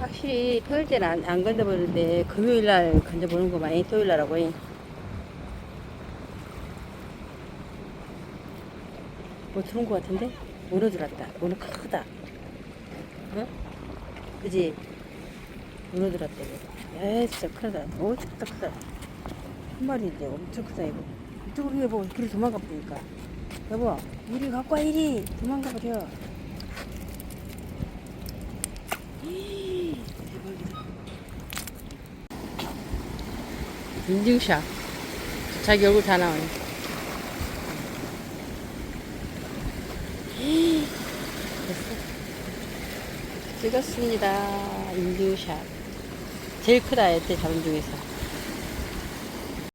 확실히 토요일 때는 안, 안 건져보는데 금요일 날 건져보는 거만 토요일 날하고. 잉. 뭐 들어온 거 같은데? 문어 들었다. 문어 크다. 응? 그지? 문어 들었다. 이거 에 진짜 크다. 오 크다 크다. 한 마리인데 엄청 크다 이거. 이쪽으로 여보 그래 도망가 보니까. 여보 이리 갖고 와 이리. 도망가 버려 대박이다 인증샷. 자기 얼굴 다 나와요. 찍었습니다. 인증샷. 제일 크다 애때 잡은 중에서